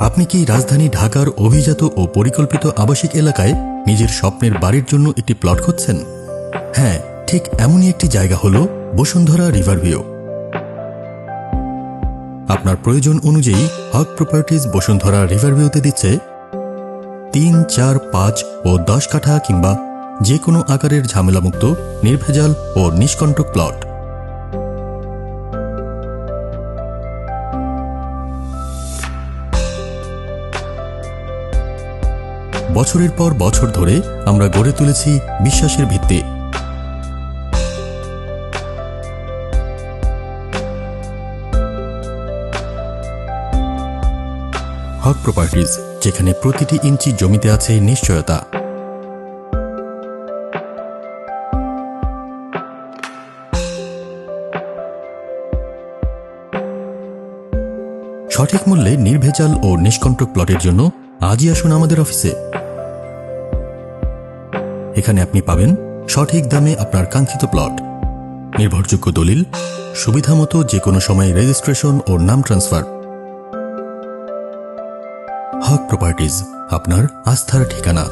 আপনি কি রাজধানী ঢাকার অভিজাত ও পরিকল্পিত আবাসিক এলাকায় নিজের স্বপ্নের বাড়ির জন্য একটি প্লট খুঁজছেন? হ্যাঁ ঠিক এমনই একটি জায়গা হল বসুন্ধরা রিভারভিউ। আপনার প্রয়োজন অনুযায়ী হক প্রপার্টিজ বসুন্ধরা রিভারভিউতে দিচ্ছে তিন, চার, পাঁচ ও দশ কাঠা কিংবা যে কোনো আকারের ঝামেলামুক্ত, নির্ভেজাল ও নিষ্কণ্টক প্লট। বছরের পর বছর ধরে আমরা গড়ে তুলেছি বিশ্বাসের ভিত্তি। হক প্রপার্টিজ যেখানে প্রতিটি ইঞ্চি জমিতে আছে নিশ্চয়তা। সঠিক মূল্যে নির্ভেজাল ও নিষ্কণ্টক প্লটের জন্য আজই আসুন আমাদের অফিসে এখানে আপনি পাবেন সঠিক দামে আপনার কাঙ্ক্ষিত প্লট নির্ভরযোগ্য দলিল সুবিধামতো যে কোনো সময় রেজিস্ট্রেশন ও নাম ট্রান্সফার হক প্রপার্টিজ আপনার আস্থার ঠিকানা।